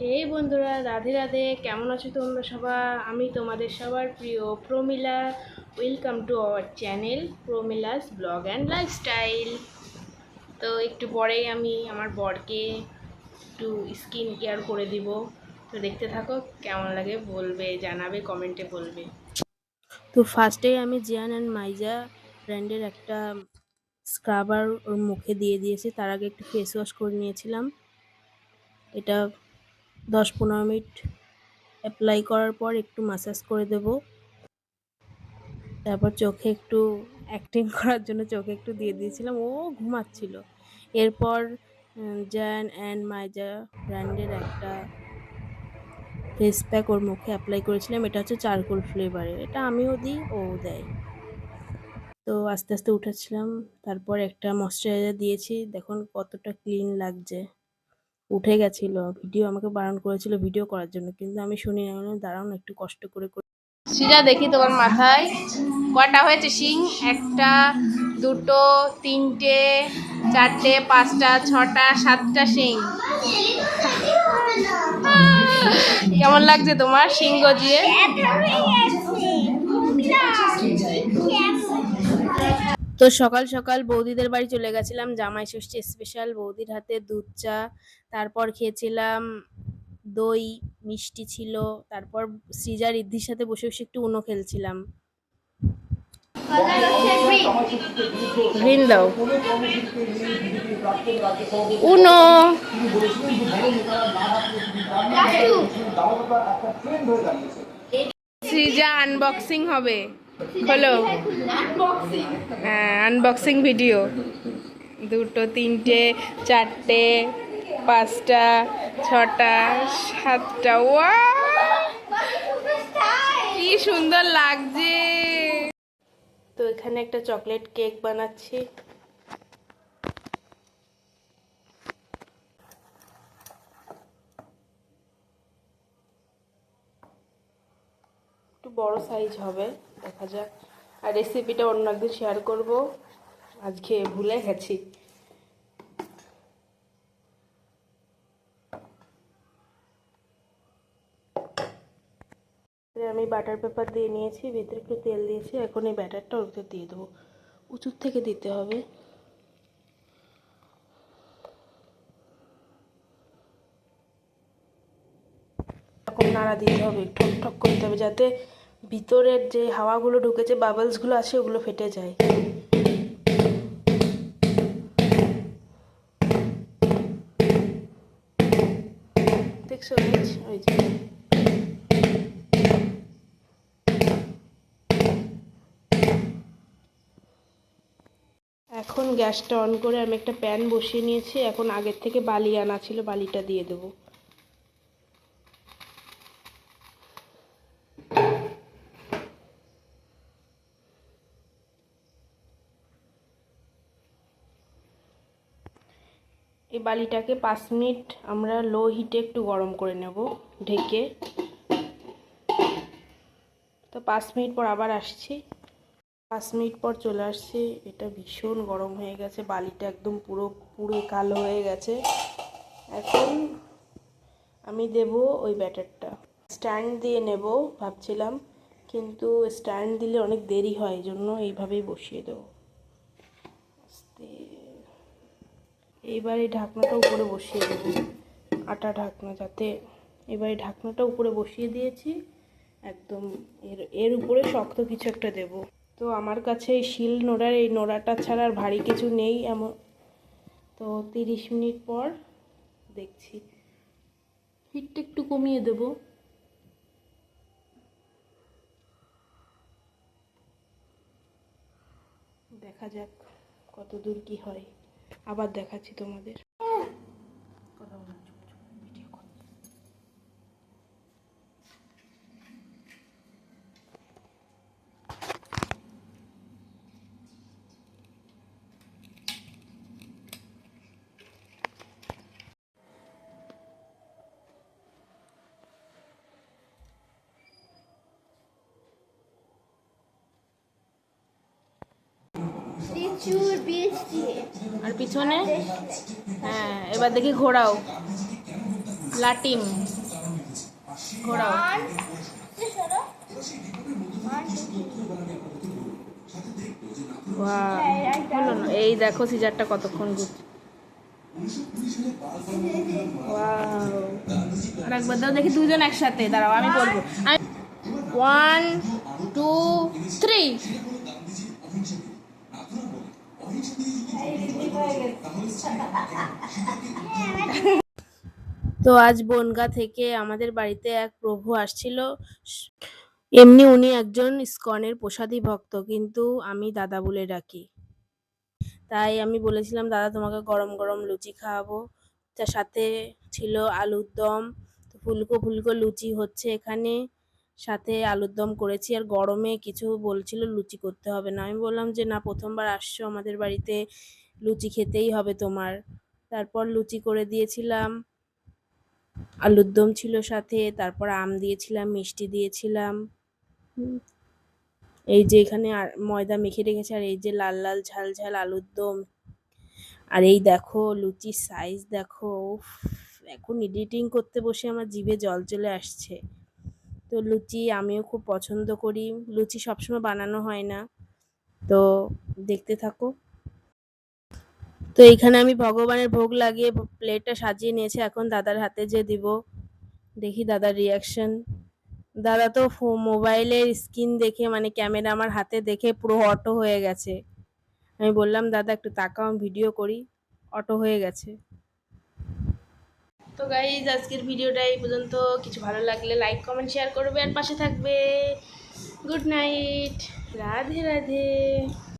হে বন্ধুরা, রাধে রাধে। কেমন আছো তোমরা সবাই আমি তোমাদের সবার প্রিয় Pramila. Welcome to our channel Pramila's blog and lifestyle. তো একটু পরেই আমি আমার বরকে একটু স্কিন কেয়ার করে দিব। তো দেখতে থাকো, কেমন লাগে বলবে, জানাবে, কমেন্টে বলবে। তো ফার্স্টেই আমি জিয়ান অ্যান্ড মাইজা ব্র্যান্ডের একটা স্ক্রাবার ওর মুখে দিয়ে দিয়েছি। তার আগে একটু ফেস ওয়াশ করে নিয়েছিলাম। এটা দশ পনেরো মিনিট অ্যাপ্লাই করার পর একটু মাসাজ করে দেব। তারপর চোখে একটু অ্যাক্টিং করার জন্য চোখে একটু দিয়ে দিয়েছিলাম, ও ঘুমাচ্ছিল। এরপর জ্যান অ্যান্ড মাইজা ব্র্যান্ডের একটা ফেস প্যাক ওর মুখে অ্যাপ্লাই করেছিলাম, এটা হচ্ছে চারকোল ফ্লেভারের এটা আমিও দিই ও দেয়। তো আস্তে আস্তে উঠেছিলাম তারপর একটা ময়শ্চারাইজার দিয়েছি, দেখুন কতটা ক্লিন লাগছে। উঠে গেছিল ভিডিও আমাকে বারণ করেছিল ভিডিও করার জন্য। কিন্তু আমি শুনি না আমি দাঁড়াও একটু কষ্ট করে করে সিজা দেখি তোমার মাথায় কটা হয়েছে? শিং একটা দুটো তিনটে চারটে পাঁচটা ছটা সাতটা শিং। কেমন লাগছে তোমার শিং গজিয়ে? তো সকাল সকাল বৌদিদের বাড়ি চলে গেছিলাম। জামাই ষষ্ঠী স্পেশাল বৌদির হাতে দুধ চা, তারপর খেয়েছিলাম দই, মিষ্টি ছিল, তারপর সৃজা রিদ্ধির সাথে বসে বসে একটু উনো খেলছিলাম। উনো। সৃজা আনবক্সিং হবে। খোলো হ্যাঁ আনবক্সিং ভিডিও দুটো তিনটে চারটে পাঁচটা ছটা সাতটা। ওয়া কি সুন্দর লাগছে। তো এখানে একটা চকলেট কেক বানাচ্ছি। বড় সাইজ হবে, দেখা যাক। আর রেসিপিটা অন্য একদিন শেয়ার করব। আজকে ভুলে গেছি। আমি বাটার পেপার দিয়ে নিয়েছি, ভিতরে একটু তেল দিয়েছি, এখন এই ব্যাটারটা ওর ভিতরে দিয়ে দেবো। উঁচুর থেকে দিতে হবে। এরকম নাড়া দিতে হবে ঠক ঠক করতে হবে যাতে ভিতরের যে হাওয়াগুলো ঢুকেছে বাবলসগুলো আছে ওগুলো ফেটে যায়। দেখছ? এখন গ্যাসটা অন করে আমি একটা প্যান বসিয়ে নিয়েছি। এখন আগের থেকে বালি আনা ছিল, বালিটা দিয়ে দেবো। এই বালিটাকে পাঁচ মিনিট আমরা লো হিটে একটু গরম করে নেব, ঢেকে। তো পাঁচ মিনিট পর আবার আসছি। পাঁচ মিনিট পর চলে আসছি। এটা ভীষণ গরম হয়ে গেছে, বালিটা একদম পুরো পুরো কালো হয়ে গেছে। এখন আমি দেব ওই ব্যাটারটা। স্ট্যান্ড দিয়ে নেব, ভাবছিলাম, কিন্তু স্ট্যান্ড দিলে অনেক দেরি হয় জন্য এইভাবেই বসিয়ে দেবো। আস্তে। এইবার এই ঢাকনাটা উপরে বসিয়ে দেবো। আটা ঢাকনা যাতে এবার এই ঢাকনাটা উপরে বসিয়ে দিয়েছি, একদম এর এর উপরে শক্ত কিছু একটা দেব। তো আমার কাছে এই শিল নোড়ার, এই নোড়াটা ছাড়া আর ভারী কিছু নেই এমন। তো তিরিশ মিনিট পর দেখছি। হিটটা একটু কমিয়ে দেব। দেখা যাক কত দূর কি হয়। আবার দেখাচ্ছি তোমাদের। আর পিছনে? হ্যাঁ এবার দেখি ঘোরাও। লাটিম। ঘোরাও। হলো না। এই দেখো সিজারটা কতক্ষণ ঘুরছে. আর একবার দাও দেখি দুজন একসাথে। দাঁড়াও আমি বলব। One two three. তো আজ বনগা থেকে আমাদের বাড়িতে এক প্রভু আসছিল। এমনি উনি একজন ইস্কনের প্রসাদী ভক্ত, কিন্তু আমি দাদা বলে ডাকি। তাই আমি বলেছিলাম, দাদা, তোমাকে গরম গরম লুচি খাওয়াবো। তার সাথে ছিল আলুর দম ফুলকো ফুলকো লুচি হচ্ছে এখানে। সাথে আলুর দম করেছি আর গরমে কিছু বলছিল লুচি করতে হবে না। আমি বললাম যে, না, প্রথমবার আসছো আমাদের বাড়িতে, লুচি খেতেই হবে তোমার। তারপর লুচি করে দিয়েছিলাম, আলুর দম ছিল সাথে, তারপর আম দিয়েছিলাম, মিষ্টি দিয়েছিলাম। এই যে এখানে আর ময়দা মেখে রেখেছে, আর এই যে লাল লাল ঝাল ঝাল আলুর দম। আর এই দেখো, লুচির সাইজ দেখো এখন এডিটিং করতে বসে আমার জিভে জল চলে আসছে। তো লুচি আমিও খুব পছন্দ করি। লুচি সবসময় বানানো হয় না। তো দেখতে থাকো। তো এইখানে আমি ভগবানের ভোগ লাগিয়ে প্লেটটা সাজিয়ে নিয়েছি। এখন দাদার হাতে যে দিব। দেখি দাদার রিয়াকশন দাদা তো মোবাইলের স্ক্রিন দেখে মানে ক্যামেরা আমার হাতে দেখে পুরো অটো হয়ে গেছে। আমি বললাম, দাদা, একটু তাকাও ভিডিও করি। অটো হয়ে গেছে। তো গাইজ আজকের ভিডিওটা এই পর্যন্ত। কিছু ভালো লাগলে লাইক কমেন্ট শেয়ার করবে আর পাশে থাকবে। Good night Radhe Radhe.